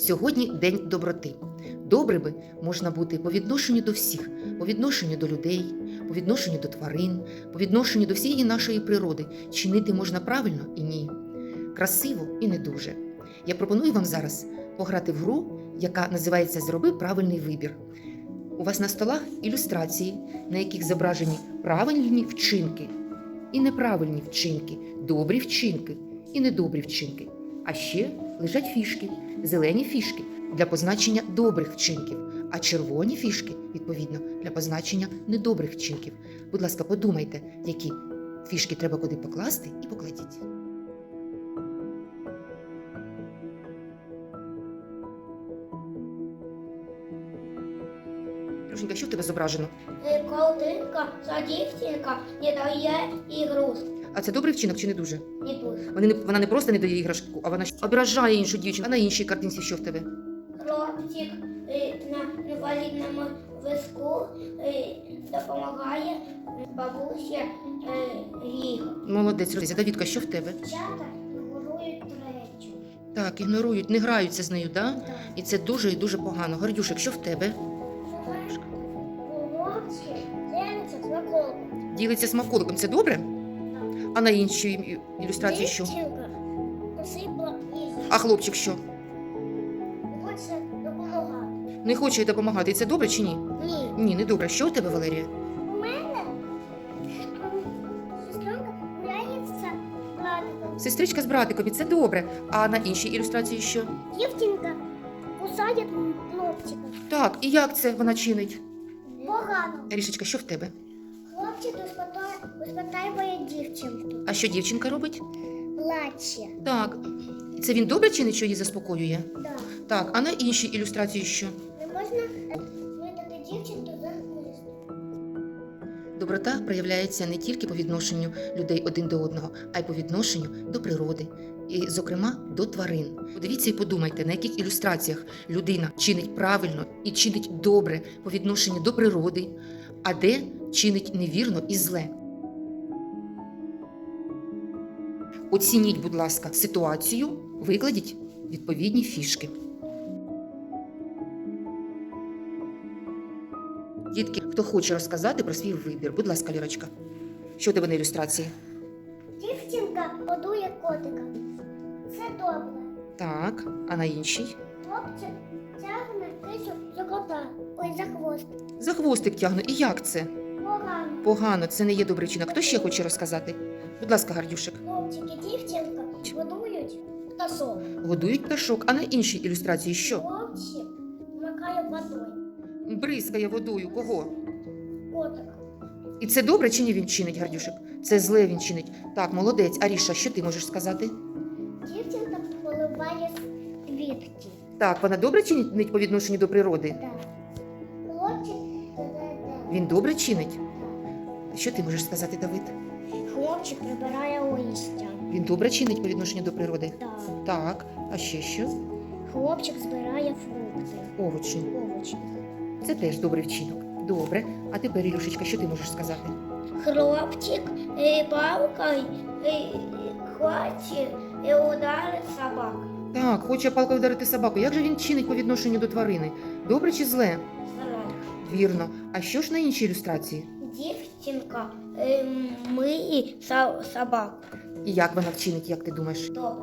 Сьогодні день доброти. Добрими можна бути по відношенню до всіх, по відношенню до людей, по відношенню до тварин, по відношенню до всієї нашої природи. Чинити можна правильно і ні. Красиво і не дуже. Я пропоную вам зараз пограти в гру, яка називається Зроби правильний вибір. У вас на столах ілюстрації, на яких зображені правильні вчинки і неправильні вчинки, добрі вчинки і недобрі вчинки. А ще лежать фішки, зелені фішки для позначення добрих вчинків, а червоні фішки, відповідно, для позначення недобрих вчинків. Будь ласка, подумайте, які фішки треба куди покласти, і покладіть. Друженька, що в тебе зображено? Е, Колдинка за не дає ігрушку. А це добрий вчинок чи не дуже? Не дуже. Вони не, вона не просто не дає іграшку, а вона ображає іншу дівчину. А на іншій картинці що в тебе? Хлопчик е, на інвалідному візку е, допомагає бабусі е, їх. Молодець, Розі. Давідка, що в тебе? Дівчата ігнорують третю. Так, ігнорують, не граються з нею, да? І це дуже і дуже погано. Гордюшек, що в тебе? Хлопчик ділиться з наколком. Ділиться смаколиком, це добре? А на іншій ілюстрації що? А хлопчик що? Хоче допомагати. Не хоче допомагати. І це добре чи ні? Ні. Ні, не добре. Що у тебе, Валерія? У мене сестренка грається братиком. Сестричка з братиком, і це добре. А на іншій ілюстрації що? Дівчинка кусає хлопчика. Так, і як це вона чинить? Погано. Рішечка, що в тебе? Хлопчик успокаює дівчинку. А що дівчинка робить? Плаче. Так. Це він добре чинить, що її заспокоює? Да. Так, а на іншій ілюстрації що? Не можна видати дівчинку за хвіст. Доброта проявляється не тільки по відношенню людей один до одного, а й по відношенню до природи, і, зокрема, до тварин. Подивіться і подумайте, на яких ілюстраціях людина чинить правильно і чинить добре по відношенню до природи, а де чинить невірно і зле. Оцініть, будь ласка, ситуацію, викладіть відповідні фішки. Дітки, хто хоче розказати про свій вибір, будь ласка, Лірочка. Що у тебе на ілюстрації? Дівчинка годує котика. Це добре. Так, а на іншій? Хлопчик тягне кисю за кота. Ой, за хвост. За хвостик тягну. І як це? Погано. Погано, це не є добрий чинок. Хто ще хоче розказати? Будь ласка, Гардюшик. Хлопчик і дівчинка годують пташок. Годують пташок, а на іншій ілюстрації що? Хлопчик вмикає водою. Бризкає водою. Кого? Котик. І це добре чи ні він чинить, Гардюшик? Це зле він чинить. Так, молодець. Аріша, що ти можеш сказати? Дівчинка поливає квітки. Так, вона добре чинить по відношенню до природи? Так. Він добре чинить? Що ти можеш сказати, Давид? Хлопчик прибирає листя. Він добре чинить по відношенню до природи? Так. Так, а ще що? Хлопчик збирає фрукти. Овочі. Овочі. Це теж добрий вчинок. Добре. А тепер, Ілюшечка, що ти можеш сказати? Хлопчик е, палкою е, хоче е, ударить собаку. Так, хоче палкою вдарити собаку. Як же він чинить по відношенню до тварини? Добре чи зле? Вірно. А що ж на іншій ілюстрації? Дівчинка е, миє собаку. І як вона вчинить, як ти думаєш? Добре.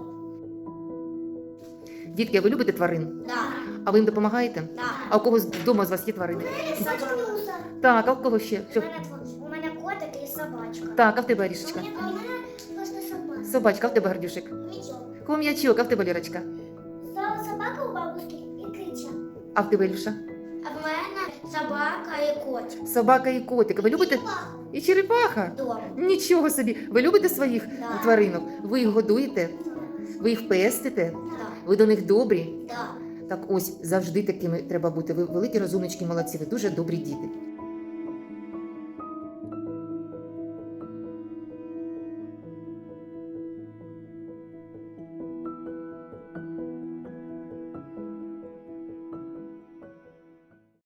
Дітки, а ви любите тварин? Да. А ви їм допомагаєте? Да. А у когось вдома з вас є тварини? Так, а у кого ще? Що? У мене котик і собачка. Так, а в тебе Арішечка? А у мене просто собака. Собачка, а в тебе Гардюшик? Нічого. Хом'ячок, а в тебе Лірочка? Собака у бабушки і киця. А в тебе Ілюша? А в мене собака і котик. Собака і котик. Ви любите? І черепаха? Дома. Нічого собі. Ви любите своїх Да. тваринок? Ви їх годуєте? Ви їх пестите? Да. Ви до них добрі? Да. Так ось завжди такими треба бути. Ви великі розумнички, молодці, ви дуже добрі діти.